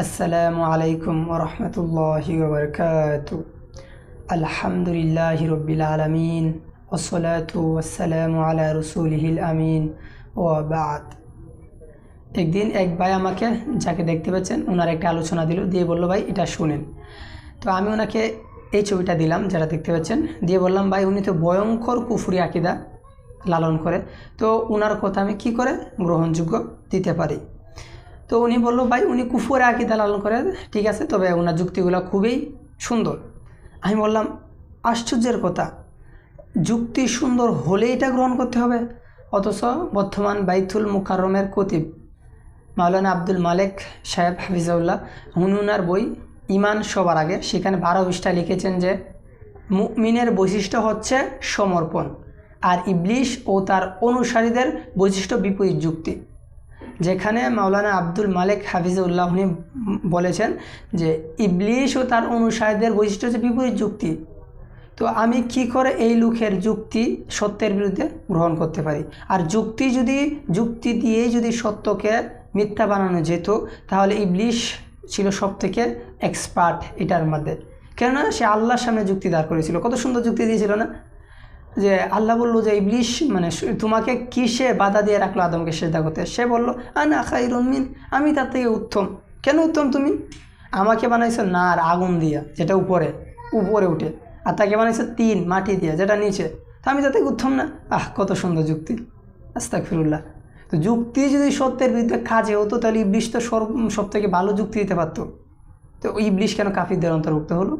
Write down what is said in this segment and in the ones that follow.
আসসালামু আলাইকুম ওরহমতুল্লাহি ওবরকাত আলহামদুলিল্লাহ রবিল আলমিন ওসলাতু আসসালামু আলা রসুলহিল আমিন ও বাদ একদিন এক ভাই আমাকে, যাকে দেখতে পাচ্ছেন ওনার একটা আলোচনা দিল, দিয়ে বলল, ভাই, এটা শুনেন। তো আমি ওনাকে এই ছবিটা দিলাম, যারা দেখতে পাচ্ছেন, দিয়ে বললাম, ভাই, উনি তো ভয়ঙ্কর কুফুরি আকিদা লালন করে। তো ওনার কথা আমি কি করে গ্রহণযোগ্য দিতে পারি? তো উনি বলল, ভাই, উনি কুফুরে আকিদা লালন করে, ঠিক আছে? তবে ওনার যুক্তিগুলো খুবই সুন্দর। আমি বললাম, আশ্চর্যের কথা। যুক্তি সুন্দর হলে এটা গ্রহণ করতে হবে। অথচ বর্তমান বাইতুল মুকাররমের কতিব মাওলানা আব্দুল মালেক সাহেব হাফিজাউল্লাহ হুনুনার বই ইমান সবার আগে। সেখানে বারো পৃষ্ঠায় লিখেছেন যে, মুমিনের বৈশিষ্ট্য হচ্ছে সমর্পণ, আর ইবলিশ ও তার অনুসারীদের বৈশিষ্ট্য বিপরীত যুক্তি। যেখানে মাওলানা আব্দুল মালেক হাফিজউল্লাহ উনি বলেছেন যে ইবলিশ ও তার অনুসারীদের বৈশিষ্ট্য হচ্ছে বিপরীত যুক্তি। তো আমি কি করে এই লোকের যুক্তি সত্যের বিরুদ্ধে গ্রহণ করতে পারি? আর যুক্তি যদি, যুক্তি দিয়েই যদি সত্যকে মিথ্যা বানানো যেত, তাহলে ইবলিশ ছিল সব থেকে এক্সপার্ট এটার মধ্যে। কেননা সে আল্লাহর সামনে যুক্তি দাঁড় করেছিল। কত সুন্দর যুক্তি দিয়েছিল না? যে আল্লাহ বলল যে ইবলিশ মানে তোমাকে কিসে বাধা দিয়ে রাখল আদমকে সেজদা করতে? সে বলল, আনা খাই রমিন আমি তার থেকে উত্তম কেন উত্তম তুমি? আমাকে বানাইছো নার আগুন দিয়া, যেটা উপরে উপরে উঠে। আর তাকে বানাইছো তিন, মাটি দিয়া, যেটা নিচে। তো আমি থেকে উত্তম না? আহ, কত সুন্দর যুক্তি। আস্তাক ফিরুল্লাহ তো যুক্তি যদি সত্যের বিরুদ্ধে কাজে হতো, তাহলে ইবলিশ তো সব সব থেকে ভালো যুক্তি দিতে পারতো। তো ইবলিশ কেন কাফিরদের অন্তর্ভুক্ত হলো?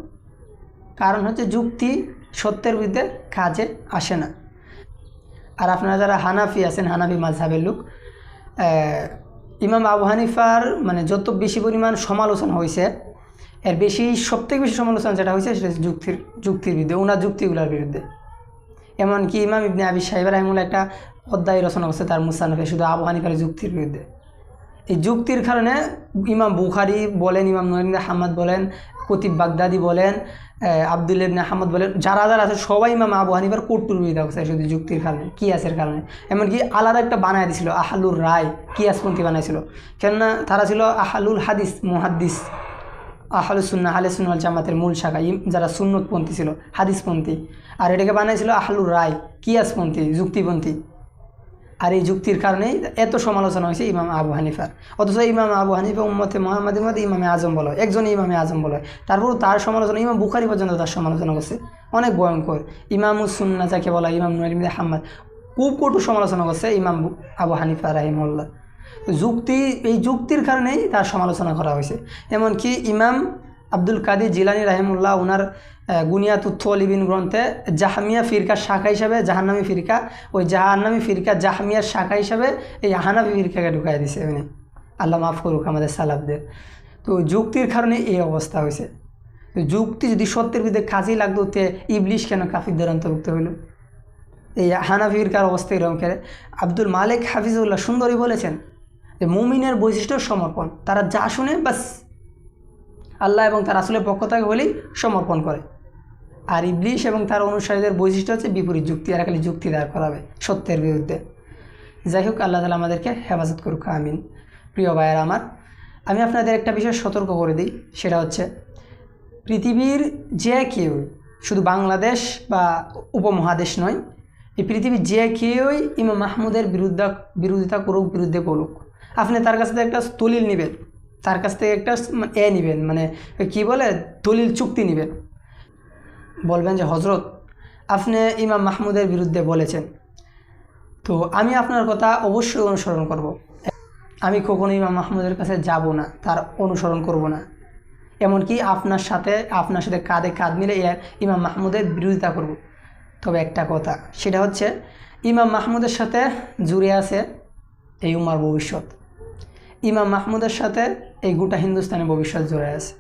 কারণ হচ্ছে যুক্তি সত্যের বিরুদ্ধে কাজে আসে না। আর আপনারা যারা হানাফি আছেন, হানাফি মাঝহাবের লোক ইমাম আবু হানিফার মানে যত বেশি পরিমাণ সমালোচনা হয়েছে, এর বেশি, সবথেকে বেশি সমালোচনা যেটা হয়েছে সেটা যুক্তির যুক্তির বিরুদ্ধে, ওনার যুক্তিগুলোর বিরুদ্ধে। এমনকি ইমাম ইবনে আবি সাহেব রাহিমুল একটা অধ্যায় রচনা করছে তার মুসানফে শুধু আবু হানিফার যুক্তির বিরুদ্ধে। এই যুক্তির কারণে ইমাম বুখারি বলেন, ইমাম নরিন হাম্মদ বলেন কতিব বাগদাদি বলেন আবদুল ইবনে আহমদ বলেন, যারা যারা আছে, সবাই ইমাম আবু হানিফার কোট্টুর বিরোধিতা করছে শুধু যুক্তির কারণে, কিয়াসের কারণে। এমনকি আলাদা একটা বানায় দিছিল, আহালুর রায়, কিয়াসপন্থী বানাইছিল। কেননা তারা ছিল আহালুল হাদিস, মুহাদ্দিস। আহলুস সুন্না আলে সুন্নাল জামাতের মূল শাখা যারা সুন্নতপন্থী ছিল, হাদিসপন্থী। আর এটাকে বানাইছিল আহলুর রায়, কিয়াসপন্থী, যুক্তিপন্থী। আর এই যুক্তির কারণেই এত সমালোচনা হয়েছে ইমাম আবু হানিফার। অথচ ইমাম আবু হানিফা উম্মতে মোহাম্মদের মধ্যে ইমামে আজম বলা হয় একজন ইমামে আজম বলা হয় তারপরও তার সমালোচনা, ইমাম বুখারি পর্যন্ত তার সমালোচনা করছে। অনেক ভয়ঙ্কর। ইমাম উসুন্না যাকে বলা ইমাম নরিমদ হাম্মদ, খুব কটু সমালোচনা করছে ইমাম আবু হানিফা রাহিমুল্লাহ যুক্তি, এই যুক্তির কারণেই তার সমালোচনা করা হয়েছে। এমনকি ইমাম আব্দুল কাদির জিলানি রাহিমুল্লাহ ওনার গুনিয়া তুথ্য অলিবিন গ্রন্থে জাহামিয়া ফিরকার শাখা হিসাবে, জাহান্নামী ফিরকা, ওই জাহান্নামী ফিরকা জাহামিয়ার শাখা হিসাবে এই হানাফি ফিরকাকে ঢুকাই দিছে উনি আল্লাহ মাফ করুক আমাদের সালাবদের তো যুক্তির কারণে এই অবস্থা হয়েছে। যুক্তি যদি সত্যের বিরুদ্ধে কাজেই লাগতো তে ইবলিশ কেন কাফিরদের অন্তর্ভুক্ত হইল? এই হানাফি ফিরকার অবস্থা এরকম করে আব্দুল মালিক হাফিজুল্লাহ সুন্দরী বলেছেন যে মুমিনের বৈশিষ্ট্য সমর্পণ। তারা যা শুনে বাস আল্লাহ এবং তার আসলে পক্ষ থেকে হলেই সমর্পণ করে। আর ইবলিশ এবং তার অনুসারীদের বৈশিষ্ট্য হচ্ছে বিপরীত যুক্তি, আর খালি যুক্তি দাঁড় করাবে সত্যের বিরুদ্ধে। যাই হোক, আল্লাহ তালা আমাদেরকে হেফাজত করুক, আমিন। প্রিয় ভাইয়ের আমার, আমি আপনাদের একটা বিষয় সতর্ক করে দিই, সেটা হচ্ছে পৃথিবীর যে কেউ, শুধু বাংলাদেশ বা উপমহাদেশ নয়, এই পৃথিবীর যে কেউই ইমাম মাহমুদের বিরুদ্ধে বিরোধিতা করুক, বিরুদ্ধে করুক আপনি তার কাছ একটা দলিল নেবেন। তার কাছ থেকে একটা এ নেবেন মানে কি বলে, দলিল চুক্তি নেবেন বলবেন যে হজরত আপনি ইমাম মাহমুদের বিরুদ্ধে বলেছেন তো আমি আপনার কথা অবশ্যই অনুসরণ করব। আমি কখনো ইমাম মাহমুদের কাছে যাব না, তার অনুসরণ করব না এমনকি আপনার সাথে আপনার সাথে কাঁধে কাঁধ মিলে ইমাম মাহমুদের বিরোধিতা করব। তবে একটা কথা, সেটা হচ্ছে, ইমাম মাহমুদের সাথে জুড়ে আছে এই উমার ভবিষ্যৎ ইমাম মাহমুদের সাথে এই গোটা হিন্দুস্তানের ভবিষ্যৎ জড়ে আছে।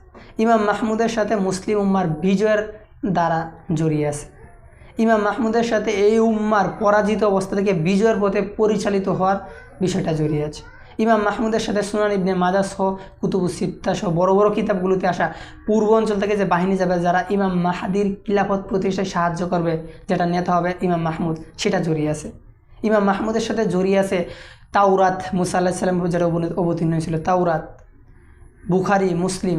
ইমাম মাহমুদের সাথে মুসলিম উম্মার বিজয়ের দ্বারা জড়িয়ে আছে। ইমাম মাহমুদের সাথে এই উম্মার পরাজিত অবস্থা থেকে বিজয়ের পথে পরিচালিত হওয়ার বিষয়টা জড়িয়ে আছে। ইমাম মাহমুদের সাথে সুনান ইবনে মাজা সহ কুতুবু সিত্তা সহ বড় বড় কিতাবগুলোতে আসা পূর্ব অঞ্চল থেকে যে বাহিনী যাবে, যারা ইমাম মাহাদির খিলাফত প্রতিষ্ঠায় সাহায্য করবে, যেটা নেতা হবে ইমাম মাহমুদ, সেটা জড়িয়ে আছে। ইমাম মাহমুদের সাথে জড়িয়ে আছে তাওরাত মুসা আল্লাহ সাল্লাম যারা অবতীর্ণ হয়েছিল, তাওরাত, বুখারি, মুসলিম,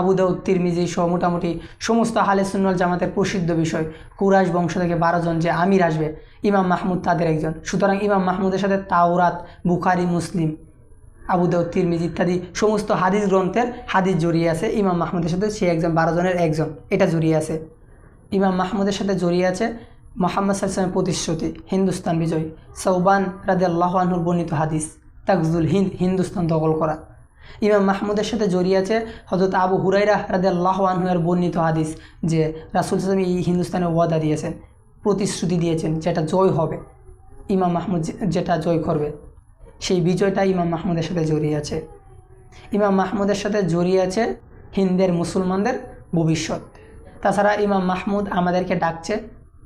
আবু দাউদ, তিরমিজি সহ মোটামুটি সমস্ত হালে সুন্নল জামাতের প্রসিদ্ধ বিষয়। কুরাইশ বংশ থেকে বারোজন যে আমির আসবে, ইমাম মাহমুদ তাদের একজন। সুতরাং ইমাম মাহমুদের সাথে তাওরাত, বুখারি, মুসলিম, আবু দাউদ, তিরমিজি ইত্যাদি সমস্ত হাদিস গ্রন্থের হাদিস জড়িয়ে আছে। ইমাম মাহমুদের সাথে সে একজন বারোজনের একজন। এটা জড়িয়ে আছে। ইমাম মাহমুদের সাথে জড়িয়ে আছে মোহাম্মদ সাল্লামের প্রতিশ্রুতি, হিন্দুস্তান বিজয়। সৌবান রাদে আল্লাহ আনহুর বর্ণিত হাদিস, তাকজুল হিন্দ, হিন্দুস্তান দখল করা। ইমাম মাহমুদের সাথে জড়িয়ে আছে হজরত আবু হুরাইরা রাদে আল্লাহ আনহুয়ের বর্ণিত হাদিস, যে রাসুল সালাম এই হিন্দুস্তানে ওয়াদা দিয়েছেন, প্রতিশ্রুতি দিয়েছেন যেটা জয় হবে, ইমাম মাহমুদ যেটা জয় করবে। সেই বিজয়টা ইমাম মাহমুদের সাথে জড়িয়ে আছে। ইমাম মাহমুদের সাথে জড়িয়ে আছে হিন্দের মুসলমানদের ভবিষ্যৎ। তাছাড়া ইমাম মাহমুদ আমাদেরকে ডাকছে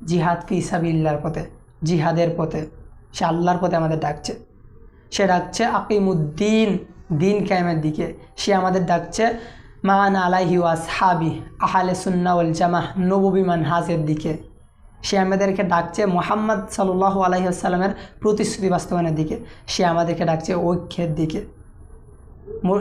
জিহাদ ফি সাবিল্লার পথে, জিহাদের পথে, সে আল্লাহর পথে আমাদের ডাকছে। সে ডাকছে, আকিমুদ্দিন, দিন কায়েমের দিকে। সে আমাদের ডাকছে, মান আলাইহি ওয়াসহাবি আহলে সুন্নাউল জামাহ নববিমান হাজের দিকে। সে আমাদেরকে ডাকছে, মোহাম্মদ সাল্লাহ আলহিহাস্লামের প্রতিশ্রুতি বাস্তবায়নের দিকে। সে আমাদেরকে ডাকছে, ঐক্যের দিকে।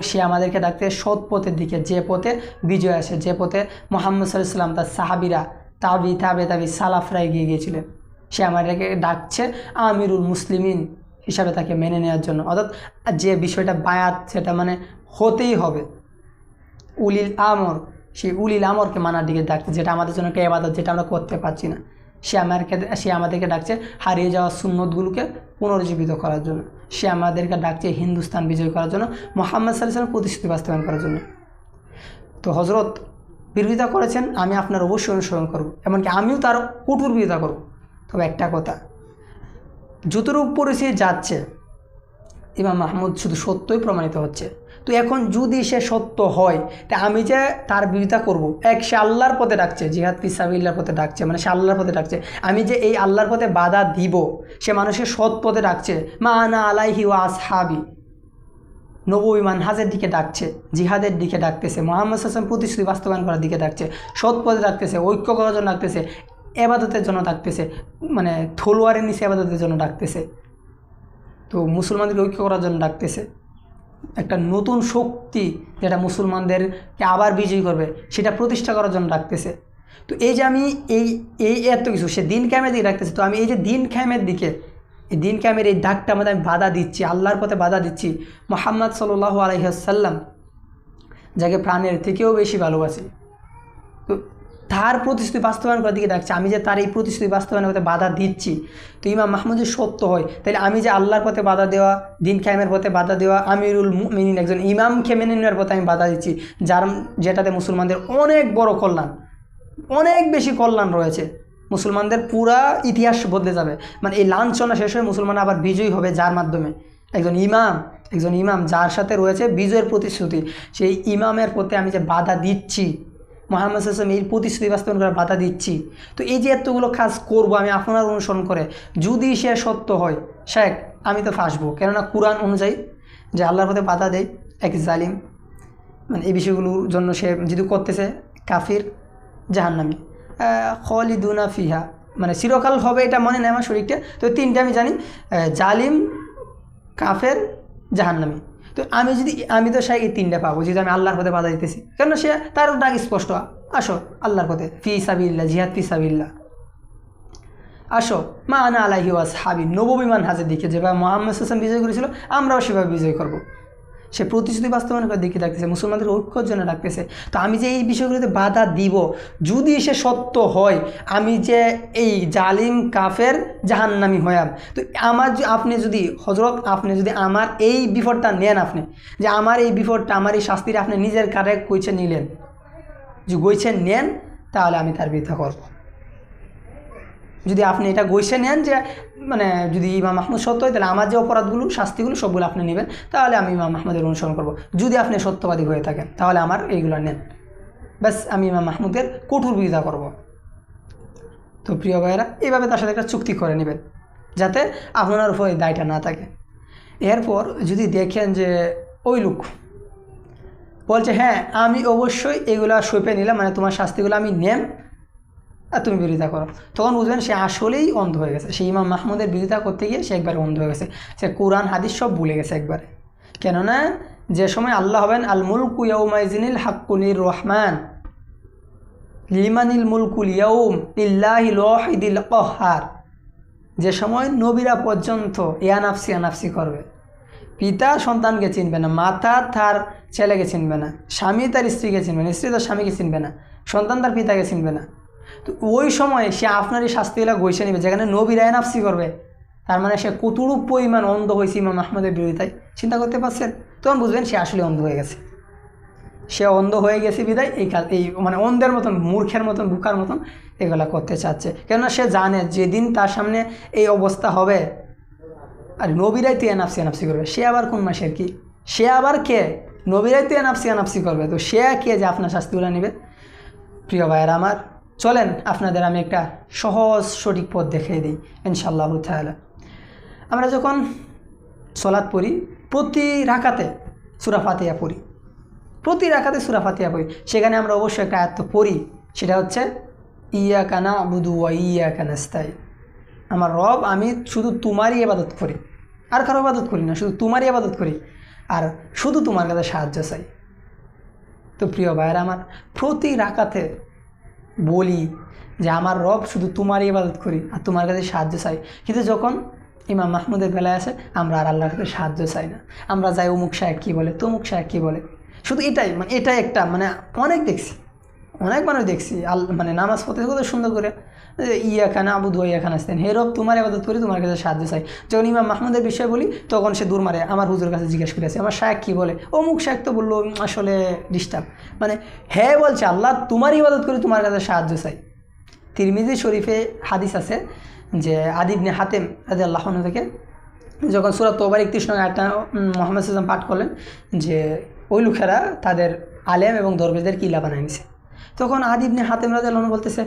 সে আমাদেরকে ডাকছে, সৎ পথের দিকে। যে পথে বিজয় আসে, যে পথে মোহাম্মদ সাল্লাহ সাল্লাম তার সাহাবিরা তাবি, তাবে, তাবি সালাফরা এগিয়ে গিয়েছিলেন। সে আমাদেরকে ডাকছে আমিরুল মুসলিমিন হিসাবে তাকে মেনে নেওয়ার জন্য। অর্থাৎ যে বিষয়টা বায়াত, সেটা মানে হতেই হবে। উলিল আমর সেই উলিল আমরকে মানার দিকে ডাকছে, যেটা আমাদের জন্য একটা এবাদত যেটা আমরা করতে পারছি না। সে আমাদেরকে সে আমাদেরকে ডাকছে হারিয়ে যাওয়া সুন্নতগুলোকে পুনর্জীবিত করার জন্য। সে আমাদেরকে ডাকছে হিন্দুস্তান বিজয় করার জন্য, মোহাম্মদ সাল্লামের প্রতিশ্রুতি বাস্তবায়ন করার জন্য। তো হজরত বিরোধিতা করেছেন, আমি আপনার অবশ্যই অনুসরণ করব। এমনকি আমিও তার কঠোর বিরোধিতা করব। তবে একটা কথা, যতটুকু পরিস্থিতি যাচ্ছে, ইমাম মাহমুদ শুধু সত্যই প্রমাণিত হচ্ছে। তো এখন যদি সে সত্য হয়, তা আমি যে তার বিরোধিতা করব, এক সে আল্লাহর পথে ডাকছে, জিহাদ পিসাবিল্লার পথে ডাকছে মানে সে আল্লাহর পথে ডাকছে। আমি যে এই আল্লাহর পথে বাধা দিব, সে মানুষের সৎ পথে ডাকছে, মা আনা আলাইহি ওয়া আসহাবি। নবী মানহাজের দিকে ডাকছে, জিহাদের দিকে ডাকতেছে, মোহাম্মদ হাসান প্রতিশ্রুতি বাস্তবায়ন করার দিকে ডাকছে সৎ পথে ডাকতেছে ঐক্য করার জন্য ডাকতেছে, এবাদতের জন্য ডাকতেছে মানে থলোয়ারের নিচে এবাদতের জন্য ডাকতেছে। তো মুসলমানদের ঐক্য করার জন্য ডাকতেছে। একটা নতুন শক্তি যেটা মুসলমানদেরকে আবার বিজয়ী করবে, সেটা প্রতিষ্ঠা করার জন্য ডাকতেছে। তো এই যে আমি এই এই এত কিছু, সে দিন ক্যামের দিকে ডাকতেছে, তো আমি এই যে দিন ক্যামের দিকে দিন ক্যামের এই ডাকটা আমাদের আমি বাধা দিচ্ছি, আল্লাহর পথে বাধা দিচ্ছি। মোহাম্মদ সাল্লাহ আলহিহাসাল্লাম যাকে প্রাণের থেকেও বেশি ভালোবাসি, তো তার প্রতিশ্রুতি বাস্তবায়ন করার দিকে ডাকছে। আমি যে তার এই প্রতিশ্রুতি বাস্তবায়নের পথে বাধা দিচ্ছি, তো ইমাম মাহমুদ সত্য হয়, তাহলে আমি যে আল্লাহর পথে বাধা দেওয়া, দিন খায়েমের পথে বাধা দেওয়া, আমিরুল মিনিন একজন ইমামকে মেনে নেওয়ার পথে আমি বাধা দিচ্ছি, যার যেটাতে মুসলমানদের অনেক বড় কল্যাণ, অনেক বেশি কল্যাণ রয়েছে। মুসলমানদের পুরা ইতিহাস বদলে যাবে। মানে এই লাঞ্ছনা শেষ হয়ে মুসলমান আবার বিজয়ী হবে যার মাধ্যমে। একজন ইমাম একজন ইমাম যার সাথে রয়েছে বিজয়ের প্রতিশ্রুতি। সেই ইমামের প্রতি আমি যে বাধা দিচ্ছি, মোহাম্মদ হাসান এই প্রতিশ্রুতি বাস্তবায়ন করার বাধা দিচ্ছি। তো এই যে এতগুলো কাজ করব আমি আপনার অনুসরণ করে, যদি সে সত্য হয়, শেখ, আমি তো ফাঁসবো। কেননা কোরআন অনুযায়ী যে আল্লাহর পথে বাধা দেয়, এক জালিম মানে এই বিষয়গুলোর জন্য সে যদি করতেছে, কাফির, জাহান্নামি। খলিদুনা ফিহা। মানে চিরকাল হবে এটা মনে নেয় আমার শরীরটা তো তিনটা আমি জানি জালিম, কাফের, জাহান্নামি। তো আমি যদি, আমি তো সেই এই তিনটা পাবো যদি আমি আল্লাহর পথে বাধা দিতেছি। কেন সে তার ডাক স্পষ্ট, আসো আল্লাহর পথে। ফি সাবিল্লা জিহাদ ফি সাবিল্লা আসো, মা আনা আলাহি ওয়াস হাবি নববিমান হাজের দিকে যেভাবে মোহাম্মদ হাসান বিজয় করেছিল, আমরাও সেভাবে বিজয় করব। সে প্রতিশ্রুতি বাস্তবায়ন করে দিকে ডাকতেছে মুসলমানদের ঐক্যর জন্য ডাকতেছে তো আমি যে এই বিষয়গুলোতে বাধা দিব, যদি সে সত্য হয়, আমি যে এই জালিম কাফের জাহান্নামি হয়াম তো আমার আপনি যদি হজরত আপনি যদি আমার এই বিপদটা নেন আপনি, যে আমার এই বিপদটা, আমার এই শাস্তিটা আপনি নিজের কারে কইছে নিলেন যে গইছে নেন, তাহলে আমি তার বৃদ্ধা করব যদি আপনি এটা গৈসে নেন যে মানে যদি ইমাম মাহমুদ সত্য হয়, তাহলে আমার যে অপরাধগুলো, শাস্তিগুলো সবগুলো আপনি নেবেন। তাহলে আমি ইমাম মাহমুদের অনুসরণ করব। যদি আপনি সত্যবাদী হয়ে থাকেন, তাহলে আমার এইগুলো নেন। ব্যাস, আমি ইমাম মাহমুদের কঠোর বিরোধিতা করব। তো প্রিয় ভাইয়েরা এইভাবে তার সাথে একটা চুক্তি করে নেবেন, যাতে আপনার উপর দায়টা না থাকে। এরপর যদি দেখেন যে, ওই লোক বলছে হ্যাঁ আমি অবশ্যই এগুলো সইপে নিলাম মানে তোমার শাস্তিগুলো আমি নেম। তুমি বিরোধিতা করো। তখন বুঝবেন সে আসলেই অন্ধ হয়ে গেছে। সেই ইমাম মাহমুদের বিরোধিতা করতে গিয়ে সে একবারে অন্ধ হয়ে গেছে। সে কোরআন, হাদিস সব ভুলে গেছে একবারে। কেননা যে সময় আল্লাহ হবেন আল মুলকু ইয়ৌমাইজিনিল হাক্কুনির রহমান লিমানিল মুলকুল ইয়ৌম ইল্লাহিল কহার যে সময় নবীরা পর্যন্ত ইয়ানাফসি আনাফসি করবে। পিতা সন্তানকে চিনবে না, মাতা তার ছেলেকে চিনবে না, স্বামী তার স্ত্রীকে চিনবে না, স্ত্রী তার স্বামীকে চিনবে না, সন্তান তার পিতাকে চিনবে না। তো ওই সময় সে আপনারই শাস্তিগুলো গৈসে নেবে, যেখানে নবীরা এনাফসি করবে। তার মানে সে কতটুক পরিমাণ অন্ধ হয়েছে ইমাম আহমদের বিরোধিতায় চিন্তা করতে পারছেন? তখন বুঝবেন সে আসলে অন্ধ হয়ে গেছে। সে অন্ধ হয়ে গেছে বিদায়, এই কাজ এই মানে অন্ধের মতন, মূর্খের মতন, বুকার মতন এগুলা করতে চাচ্ছে। কেননা সে জানে যেদিন তার সামনে এই অবস্থা হবে, আর নবীরাই তুই এনাফসি এনাফসি করবে, সে আবার কোন মাসের কি? সে আবার কে? নবীরাই তুই এনাফসি এনাফসি করবে। তো সে কে যে আপনার শাস্তিগুলো নেবে? প্রিয় ভাইয়ের আমার চলেন, আপনাদের আমি একটা সহজ, সঠিক পথ দেখিয়ে দিই ইনশাল্লাহ তাহলে আমরা যখন সলাৎ পড়ি, প্রতি রাখাতে সুরা ফাতিয়া পড়ি। প্রতি রাখাতে সুরা ফাতিয়া পড়ি। সেখানে আমরা অবশ্যই একটা আয়ত্ত পড়ি, সেটা হচ্ছে ইয়া কানা বুধু ইয়া কানাস্তাই আমার রব, আমি শুধু তোমারই আবাদত করি। আর কারও আবাদত করি না, শুধু তোমারই ইবাদত করি। আর শুধু তোমার কাছে সাহায্য চাই। তো প্রিয় ভাইয়েরা আমার, প্রতি রাকাতে বলি যে আমার রব শুধু তোমারই ইবাদত করি আর তোমার কাছে সাহায্য চাই। কিন্তু যখন ইমাম মাহমুদের বেলায় আছে আমরা আর আল্লাহর কাছে সাহায্য চাই না। আমরা যাই অমুক সাহেব কী বলে, তমুক সাহেব কী বলে। শুধু এটাই মানে এটাই একটা মানে অনেক দেখছি। অনেক মানুষ দেখছি। আল মানে নামাজ পড়তে কত সুন্দর করে। ইয়া খানা আবু ইয়া খান আসতেন হে রব, তোমার আবাদত করি, তোমার কাছে সাহায্য চাই। যখন ইমাম মাহমুদের বিষয়ে বলি, তখন সে দূর মারে, আমার হুজুর কাছে জিজ্ঞেস করে আছে আমার শায়েক কী বলে? অমুক শায়েক তো বলল আসলে ডিস্টার্ব। মানে হ্যাঁ বলছে আল্লাহ, তোমার ইবাদত করি, তোমার কাছে সাহায্য চাই। তিরমিজি শরীফে হাদিস আছে যে আদিবনে হাতেম রাজি আল্লাহ থেকে, যখন সুরাত তোবার একত্রিশ নয় একটা মোহাম্মদ সাল্লাম পাঠ করলেন যে, ওই লোকেরা তাদের আলেম এবং দরবেজদের কিলা বানায় নিছে। তখন আদিবনে হাতেম রাজা আল্লাহ বলতেছে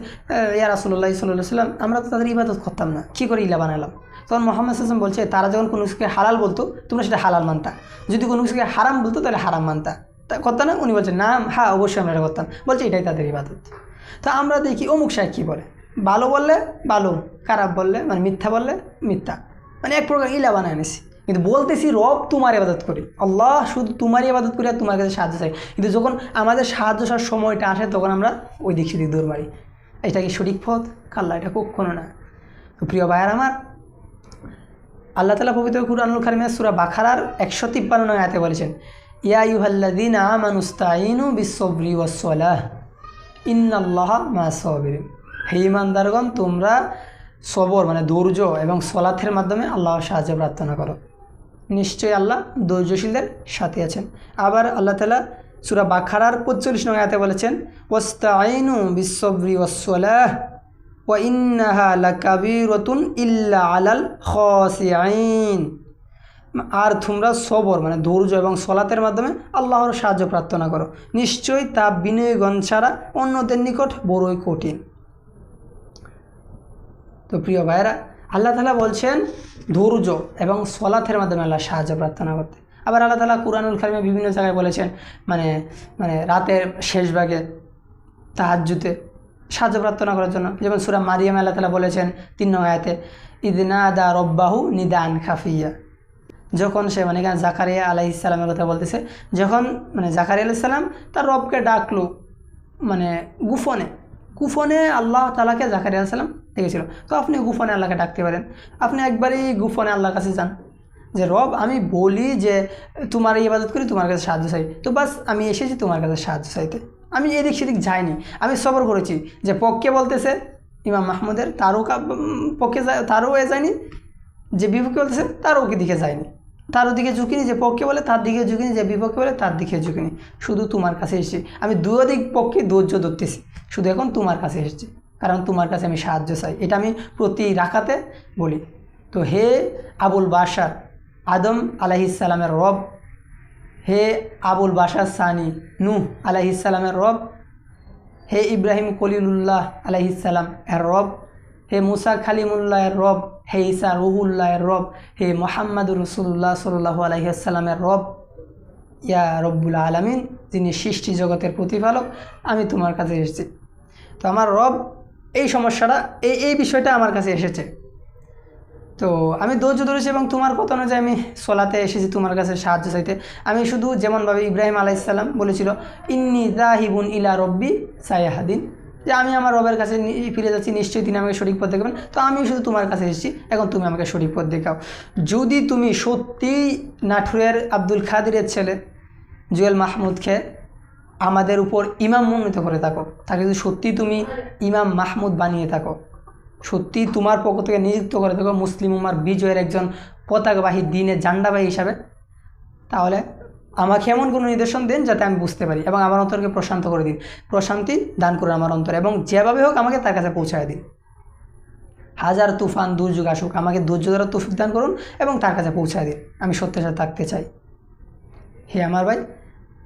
ইয়া রাসুল্লাহ সাল্লাহ সাল্লাম আমরা তো তাদের ইবাদত করতাম না। কী করে ইলা বানালাম? তখন মোহাম্মদ সাল্লাম বলছে, তারা যখন কোনো কিছুকে হালাল বলতো, তোমরা সেটা হালাল মানতা। যদি কোনো কিছুকে হারাম বলতো, তাহলে হারাম মানতা। করতাম না? উনি বলছেন, না হ্যাঁ অবশ্যই আমরা এটা করতাম। বলছে, এটাই তাদের ইবাদত। তো আমরা দেখি অমুক সাহেব কী বলে? ভালো বললে ভালো, খারাপ বললে মানে মিথ্যা বললে মিথ্যা। মানে এক প্রকার ইলা বানায় নিছি কিন্তু বলতেছি, রব তোমার ইবাদত করি। আল্লাহ শুধু তোমারই ইবাদত করি আর তোমার কাছে সাহায্য চাই কিন্তু যখন আমাদের সাহায্য সার সময়টা আসে, তখন আমরা ওই দিক সেদিক দৌড় মারি। এটা কি সঠিক পথ? কাল্লা এটা কখনো না। প্রিয় ভাইয়ার আমার, আল্লাহ তালা পবিত্র কুরআনুল কারিমে সুরা বাখারার একশো তিপ্পান্ন নয় আয়াতে বলেছেন, ইয়া ইউহাল্লাদিন আমানুস্তাইনু বিশ্বব্রি ওয়াসলাহ ইন্নাল্লাহ মা সবির হে ইমানদারগণ তোমরা সবর মানে ধৈর্য এবং সলাথের মাধ্যমে আল্লাহর সাহায্য প্রার্থনা করো। নিশ্চয়ই আল্লাহ ধৈর্যশীলদের সাথে আছেন। আবার আল্লাহ তালা সুরা বাখারার পঁচল্লিশ নয় আয়াতে বলেছেন ওস্তাইনু বিশ্বব্রি ওয়াসলাহ ওয়া ইন্নাহা লাকাবিরাতুন ইল্লা আলাল খাসিআইন আর তোমরা সবর মানে ধৈর্য এবং সলাতের মাধ্যমে আল্লাহর সাহায্য প্রার্থনা করো। নিশ্চয়ই তা বিনয়গণ ছাড়া অন্যদের নিকট বড়ই কঠিন। তো প্রিয় ভাইয়েরা আল্লাহ তালা বলছেন, ধৈর্য এবং সলাথের মাধ্যমে আল্লাহ সাহায্য প্রার্থনা করতে। আবার আল্লাহ তালা কুরআনুল খালিমে বিভিন্ন জায়গায় বলেছেন মানে মানে রাতের শেষ ভাগে সাহায্য প্রার্থনা করার জন্য। যেমন সুরা মারিয়াম আল্লাহ তালা বলেছেন তিন নয় আয়াতে ইদনা দা রব্বাহু নিদান খাফিয়া। যখন সে মানে জাকারিয়া আলাইসালামের কথা বলতেছে, যখন মানে জাকারিয়া আলাইসাল্লাম তার রবকে ডাকলো মানে গুফনে। গুফনে আল্লাহ তালাকে জাকারিয়া আলাইসাল্লাম ডেকেছিল তো আপনি গুফনে আল্লাহকে ডাকতে পারেন। আপনি একবারই গুফনে আল্লাহর কাছে যান। যে, রব, আমি বলি যে, তোমার এই ইবাদত করি, তোমার কাছে সাহায্য চাই। তো বাস, আমি এসেছি তোমার কাছে সাহায্য চাইতে। আমি এদিক সেদিক যাইনি। আমি সবর করেছি যে, পক্ষে বলতেছে ইমাম মাহমুদের, তারও পক্ষে তারও এ যায়নি। যে, বিপক্ষে বলতেছে, তারও ওকে দিকে যায়নি। তার দিকে ঝুঁকিনি যে, পক্ষে বলে, তার দিকে ঝুঁকিনি যে, বিপক্ষে বলে, তার দিকে ঝুঁকিনি শুধু তোমার কাছে এসেছি। আমি দুও দিক পক্ষে ধৈর্য ধরতেছি। শুধু এখন তোমার কাছে এসেছি। কারণ তোমার কাছে আমি সাহায্য চাই। এটা আমি প্রতি রাখাতে বলি। তো হে আবুল বাসার আদম আলাইসালামের রব, হে আবুল বাসার সানি, নূহ আলাইসালামের রব, হে ইব্রাহিম কলিলুল্লাহ আলাইসালাম এর রব, হে মুসা খালিমুল্লাহ এর রব, হে ঈসা রুহুল্লাহ এর রব, হে মোহাম্মদ রসুল্লাহ সাল্লাহ আলহিসাল্লামের রব, ইয়া রব্বুল আলমিন, যিনি সৃষ্টি জগতের প্রতিপালক, আমি তোমার কাছে এসেছি। তো আমার রব এই সমস্যাটা, এই এই বিষয়টা আমার কাছে এসেছে। তো আমি ধৈর্য ধরেছি এবং তোমার কথা অনুযায়ী আমি সোলাতে এসেছি তোমার কাছে সাহায্য চাইতে। আমি শুধু যেমনভাবে ইব্রাহিম আলাইসাল্লাম বলেছিল, ইন্নি দাহিবুন ইলা রব্বি সায়াহাদিন। যে আমি আমার রবের কাছে ফিরে যাচ্ছি, নিশ্চয়ই তিনি আমাকে সঠিক পথ দেখাবেন। তো আমিও শুধু তোমার কাছে এসেছি, এখন তুমি আমাকে সঠিক পথ দেখাও। যদি তুমি সত্যিই নাঠুরের আব্দুল খাদিরের ছেলে জুয়েল মাহমুদ মাহমুদকে আমাদের উপর ইমাম মনোনীত করে থাকো। তাকে যদি সত্যি তুমি ইমাম মাহমুদ বানিয়ে থাকো, সত্যি তোমার পক্ষ থেকে নিযুক্ত করে থাকো মুসলিম উমার বিজয়ের একজন পতাকাবাহী, দিনের জান্ডাবাহী হিসাবে, তাহলে আমাকে এমন কোনো নির্দেশন দিন যাতে আমি বুঝতে পারি এবং আমার অন্তরকে প্রশান্ত করে দিন। প্রশান্তি দান করুন আমার অন্তরে এবং যেভাবে হোক আমাকে তার কাছে পৌঁছায় দিন। হাজার তুফান দুর্যোগ আসুক, আমাকে ধৈর্য ধরা তৌফিক দান করুন এবং তার কাছে পৌঁছায় দিন। আমি সত্যের সাথে থাকতে চাই। হে আমার ভাই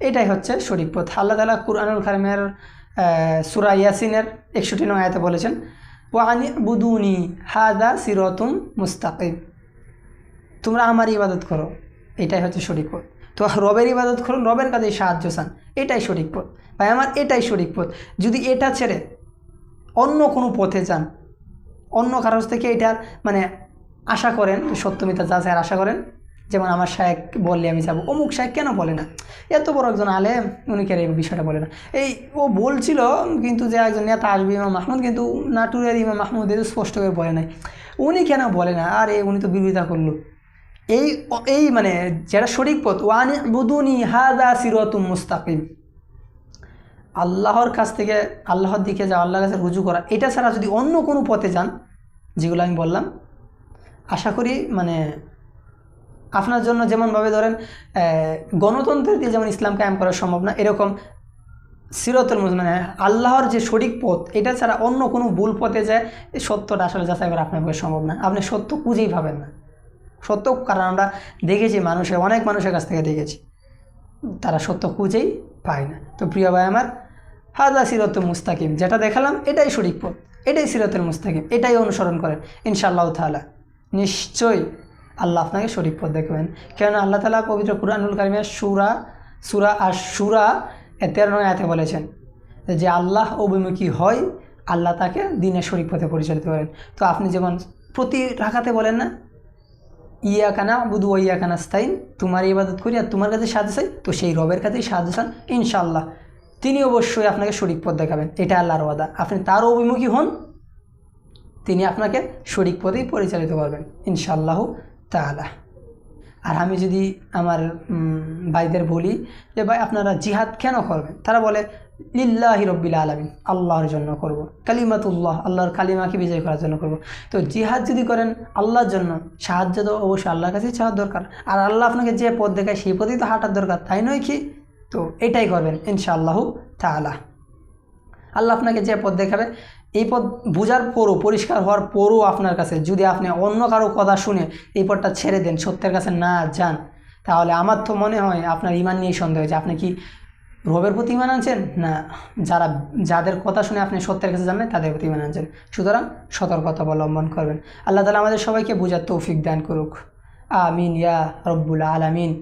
এটাই হচ্ছে সঠিক পথ। আল্লাহ তালা কুরআনুল কারিমের সুরা ইয়াসিনের একষট্টি নয় আয়াতে বলেছেন, ওয়ানি বুদুনি হাদা সিরতুম মুস্তাকিম। তোমরা আমার ইবাদত করো, এটাই হচ্ছে সঠিক পথ। তো রবের ইবাদত করুন, রবের কাছে সাহায্য চান, এটাই সঠিক পথ। ভাই, আমার এটাই সঠিক পথ। যদি এটা ছেড়ে অন্য কোনো পথে যান, অন্য কারোর থেকে এটার মানে আশা করেন, সত্যমিতা যাচাইয়ের আশা করেন যেমন আমার শায়েক বললে আমি যাব। অমুক শায়েক কেন বলে না? এত বড় একজন আলেম, উনি কেন এই বিষয়টা বলে না? এই ও বলছিল, কিন্তু যে একজন নেতা আসবে, ইমাম মাহমুদ, কিন্তু নাটুরের ইমাম মাহমুদ এর স্পষ্ট করে বলে নাই। উনি কেন বলে না? আরে, উনি তো বিরোধিতা করল। এই এই মানে যেটা সঠিক পথ, ওয়ানি বুদুনি হাদা সিরতুম মুস্তাকিম। আল্লাহর কাছ থেকে, আল্লাহর দিকে যা আল্লাহর কাছে রুজু করা। এটা ছাড়া যদি অন্য কোনো পথে যান, যেগুলো আমি বললাম, আশা করি মানে আপনার জন্য যেমনভাবে ধরেন গণতন্ত্রের দিয়ে যেমন ইসলাম কায়েম করা সম্ভব না, এরকম সিরতুল মানে আল্লাহর যে সঠিক পথ, এটা ছাড়া অন্য কোনো ভুল পথে যায় সত্যটা আসলে যাচাই করা আপনার পক্ষে সম্ভব না। আপনি সত্য খুঁজেই পাবেন না। সত্য, কারণ আমরা দেখেছি মানুষের অনেক মানুষের কাছ থেকে দেখেছি, তারা সত্য খুঁজেই পায় না। তো প্রিয় ভাই আমার হাজা সিরত মুস্তাকিম, যেটা দেখালাম, এটাই সঠিক পথ, এটাই সিরতুল মুস্তাকিম, এটাই অনুসরণ করেন, ইনশাআল্লাহ তাআলা। নিশ্চয়ই আল্লাহ আপনাকে সঠিক পথ দেখবেন। কেননা আল্লাহ তালা পবিত্র কুরআনুল কারিমের সুরা সুরা আর সুরা তেরো নয় আয়াতে বলেছেন যে আল্লাহ অভিমুখী হয়, আল্লাহ তাকে দিনের সঠিক পথে পরিচালিত করেন। তো আপনি যেমন প্রতি রাখাতে বলেন না ইয়া কানা বুধু ইয়া কানা স্থায়ী তোমার ইবাদত করি আর তোমার কাছে সাহায্য চাই তো সেই রবের কাছেই সাহায্য চান ইনশাল্লাহ তিনি অবশ্যই আপনাকে শরিক পথ দেখাবেন, এটা আল্লাহর ওয়াদা। আপনি তার অভিমুখী হন, তিনি আপনাকে শরিক পথেই পরিচালিত করবেন, ইনশাআল্লাহ। তাআলা। আর আমি যদি আমার ভাইদের বলি যে, ভাই, আপনারা জিহাদ কেন করবেন? তারা বলে, লিল্লাহি রব্বিল আলমিন, আল্লাহর জন্য করব। কালিমাতুল্লাহ, আল্লাহর কালিমাকে বিজয় করার জন্য করব। তো জিহাদ যদি করেন আল্লাহর জন্য, সাহায্য তো অবশ্যই আল্লাহর কাছেই চাওয়ার দরকার। আর আল্লাহ আপনাকে যে পথ দেখায়, সেই পথেই তো হাঁটার দরকার, তাই নয় কি? তো এটাই করবেন ইনশাআল্লাহ তাআলা। আল্লাহ আপনাকে যে পথ দেখাবে এই পদ বোঝার পরও, পরিষ্কার হওয়ার পরও আপনার কাছে, যদি আপনি অন্য কারও কথা শুনে এই পথটা ছেড়ে দেন, সত্যের কাছে না যান, তাহলে আমার তো মনে হয় আপনার ইমান নিয়েই সন্দেহ হয়েছে। আপনি কি রবের প্রতি ইমান আনছেন? না, যারা, যাদের কথা শুনে আপনি সত্যের কাছে জানবেন তাদের প্রতি ইমান আনছেন। সুতরাং সতর্কতা অবলম্বন করবেন। আল্লাহ তালা আমাদের সবাইকে বোঝার তৌফিক দান করুক। আমিন ইয়া রব্বুল আলামিন।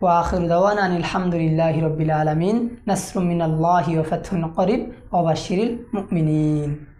وآخر دعوانا أن الحمد لله رب العالمين نصر من الله وفتح قريب وبشر المؤمنين.